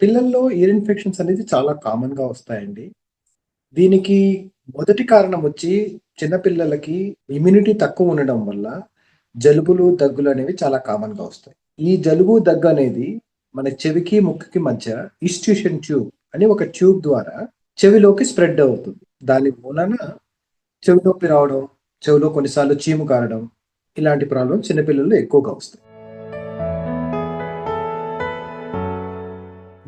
పిల్లల్లో year infections అనేది చాలా కామన్గా వస్తాయండి. దీనికి మొదటి కారణం వచ్చి చిన్నపిల్లలకి ఇమ్యూనిటీ తక్కువ ఉండడం వల్ల జలుబులు దగ్గులు అనేవి చాలా కామన్గా వస్తాయి. ఈ జలుబు దగ్గు అనేది మన చెవికి ముక్కుకి మధ్య ఇస్ట్యూషన్ ట్యూబ్ అని ఒక ట్యూబ్ ద్వారా చెవిలోకి స్ప్రెడ్ అవుతుంది. దాని మూలన చెవి నొప్పి రావడం చెవిలో కొన్నిసార్లు చీము కారడం ఇలాంటి ప్రాబ్లమ్స్ చిన్నపిల్లల్లో ఎక్కువగా వస్తాయి.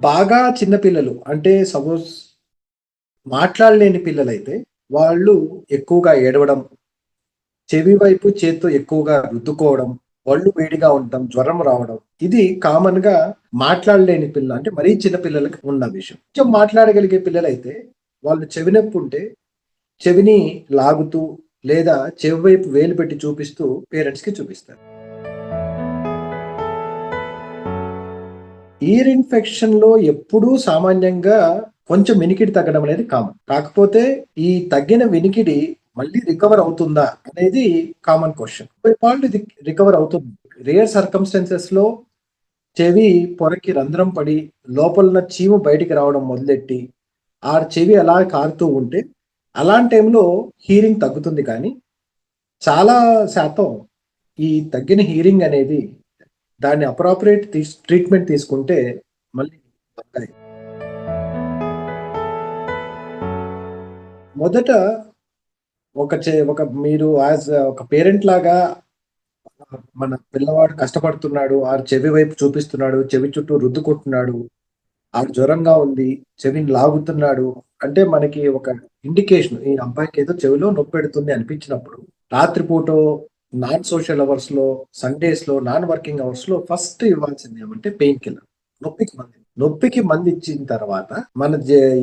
బాగా చిన్నపిల్లలు అంటే సపోజ్ మాట్లాడలేని పిల్లలైతే వాళ్ళు ఎక్కువగా ఏడవడం చెవి వైపు చేత్తో ఎక్కువగా రుద్దుకోవడం ఒళ్ళు వేడిగా ఉండటం జ్వరం రావడం ఇది కామన్గా మాట్లాడలేని పిల్ల అంటే మరీ చిన్న పిల్లలకి ఉన్న విషయం. కొంచెం మాట్లాడగలిగే పిల్లలైతే వాళ్ళు చెవి నొప్పి ఉంటే చెవిని లాగుతూ లేదా చెవి వైపు వేలు పెట్టి చూపిస్తూ పేరెంట్స్కి చూపిస్తారు. ఇయర్ ఇన్ఫెక్షన్లో ఎప్పుడూ సామాన్యంగా కొంచెం వినికిడి తగ్గడం అనేది కామన్ కాకపోతే ఈ తగ్గిన వినికిడి మళ్ళీ రికవర్ అవుతుందా అనేది కామన్ క్వశ్చన్ వాళ్ళు ఇది రికవర్ అవుతుంది. రేర్ సర్కమ్స్టెన్సెస్లో చెవి పొరకి రంధ్రం పడి లోపల చీము బయటికి రావడం మొదలెట్టి ఆ చెవి అలా కారుతూ ఉంటే అలాంటి టైంలో హీరింగ్ తగ్గుతుంది కానీ చాలా శాతం ఈ తగ్గిన హీరింగ్ అనేది దాన్ని అప్రాపరియేట్ ట్రీట్మెంట్ తీసుకుంటే మళ్ళీ తగ్గాయి మొదట ఒక చే ఒక మీరు యాజ్ ఒక పేరెంట్ లాగా మన పిల్లవాడు కష్టపడుతున్నాడు ఆ చెవి వైపు చూపిస్తున్నాడు చెవి చుట్టూ రుద్దుకుంటున్నాడు ఆ జ్వరంగా ఉంది చెవిని లాగుతున్నాడు అంటే మనకి ఒక ఇండికేషన్ ఈ అబ్బాయికి ఏదో చెవిలో నొప్పి పెడుతుంది అనిపించినప్పుడు రాత్రిపూట నాన్ సోషల్ అవర్స్లో సండేస్లో నాన్ వర్కింగ్ అవర్స్లో ఫస్ట్ ఇవ్వాల్సింది ఏమంటే పెయిన్ కిల్లర్. నొప్పికి మంది నొప్పికి మంది ఇచ్చిన తర్వాత మన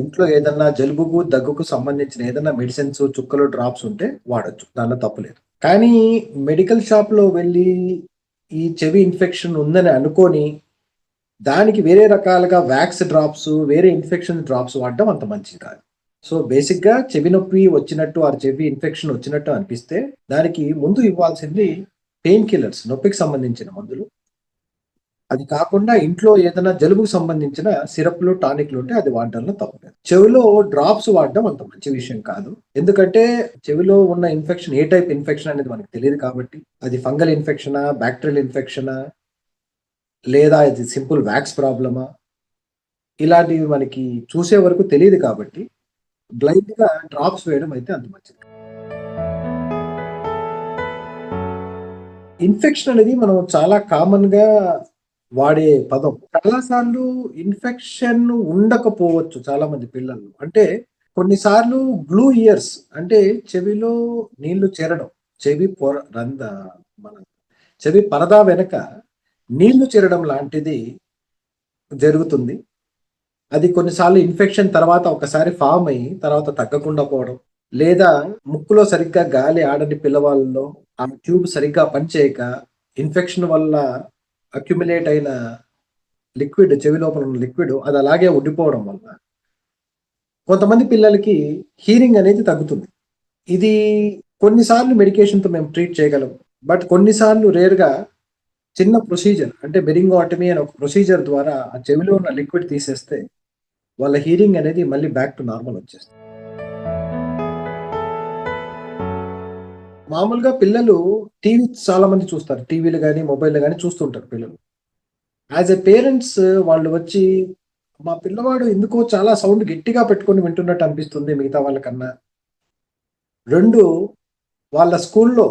ఇంట్లో ఏదన్నా జలుబుకు దగ్గుకు సంబంధించిన ఏదన్నా మెడిసిన్స్ చుక్కలు డ్రాప్స్ ఉంటే వాడొచ్చు. దానిలో తప్పులేదు కానీ మెడికల్ షాప్లో వెళ్ళి ఈ చెవి ఇన్ఫెక్షన్ ఉందని అనుకొని దానికి వేరే రకాలుగా వ్యాక్స్ డ్రాప్స్ వేరే ఇన్ఫెక్షన్ డ్రాప్స్ వాడడం అంత మంచిది కాదు. సో బేసిక్గా చెవి నొప్పి వచ్చినట్టు ఆ చెవి ఇన్ఫెక్షన్ వచ్చినట్టు అనిపిస్తే దానికి ముందు ఇవ్వాల్సింది పెయిన్ కిల్లర్స్ నొప్పికి సంబంధించిన మందులు. అది కాకుండా ఇంట్లో ఏదైనా జలుబుకు సంబంధించిన సిరప్లు టానిక్లు ఉంటే అది వాడడంలో తప్పలేదు చెవిలో డ్రాప్స్ వాడడం అంత మంచి విషయం కాదు. ఎందుకంటే చెవిలో ఉన్న ఇన్ఫెక్షన్ ఏ టైప్ ఇన్ఫెక్షన్ అనేది మనకు తెలియదు కాబట్టి అది ఫంగల్ ఇన్ఫెక్షనా బ్యాక్టీరియల్ ఇన్ఫెక్షనా లేదా ఇది సింపుల్ వ్యాక్స్ ప్రాబ్లమా ఇలాంటివి మనకి చూసే వరకు తెలియదు కాబట్టి బ్లైండ్గా డ్రాప్స్ వేయడం అయితే అంత మంచిది. ఇన్ఫెక్షన్ అనేది మనం చాలా కామన్గా వాడే పదం. చాలాసార్లు ఇన్ఫెక్షన్ ఉండకపోవచ్చు చాలా మంది పిల్లలు. అంటే కొన్నిసార్లు గ్లూ ఇయర్స్ అంటే చెవిలో నీళ్ళు చేరడం చెవి పొర రంద మన చెవి పరదా వెనక నీళ్ళు చేరడం లాంటిది జరుగుతుంది. అది కొన్నిసార్లు ఇన్ఫెక్షన్ తర్వాత ఒకసారి ఫామ్ అయ్యి తర్వాత తగ్గకుండా పోవడం. లేదా ముక్కులో సరిగ్గా గాలి ఆడని పిల్లవాళ్ళలో ఆ ట్యూబ్ సరిగ్గా పనిచేయక ఇన్ఫెక్షన్ వల్ల అక్యుమిలేట్ అయిన లిక్విడ్ చెవి లోపల ఉన్న లిక్విడ్ అది అలాగే ఉండిపోవడం వల్ల కొంతమంది పిల్లలకి హీరింగ్ అనేది తగ్గుతుంది. ఇది కొన్నిసార్లు మెడికేషన్తో మేము ట్రీట్ చేయగలం. బట్ కొన్నిసార్లు రేర్గా చిన్న ప్రొసీజర్ అంటే బెరింగోటమీ అనే ఒక ప్రొసీజర్ ద్వారా ఆ చెవిలో ఉన్న లిక్విడ్ తీసేస్తే వాళ్ళ హీరింగ్ అనేది మళ్ళీ బ్యాక్ టు నార్మల్ వచ్చేస్తుంది. మామూలుగా పిల్లలు టీవీ చాలా మంది చూస్తారు. టీవీలు కానీ మొబైల్ కానీ చూస్తుంటారు పిల్లలు. యాజ్ ఎ పేరెంట్స్ వాళ్ళు వచ్చి మా పిల్లవాడు ఎందుకో చాలా సౌండ్ గట్టిగా పెట్టుకొని వింటున్నట్టు అనిపిస్తుంది మిగతా వాళ్ళకన్నా. రెండు వాళ్ళ స్కూల్లో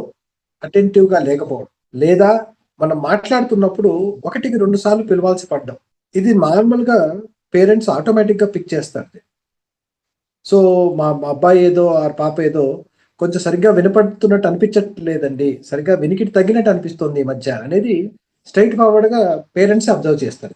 అటెంటివ్గా లేకపోవడం. లేదా మనం మాట్లాడుతున్నప్పుడు ఒకటికి రెండు సార్లు పిలవాల్సి పడ్డం. ఇది నార్మల్గా పేరెంట్స్ ఆటోమేటిక్గా పిక్ చేస్తారు. సో మా మా అబ్బాయి ఏదో ఆ పాప ఏదో కొంచెం సరిగ్గా వినపడుతున్నట్టు అనిపించట్లేదండి. సరిగ్గా వినికిడి తగ్గినట్టు అనిపిస్తుంది ఈ మధ్య అనేది స్ట్రైట్ ఫార్వర్డ్గా పేరెంట్స్ అబ్జర్వ్ చేస్తారు.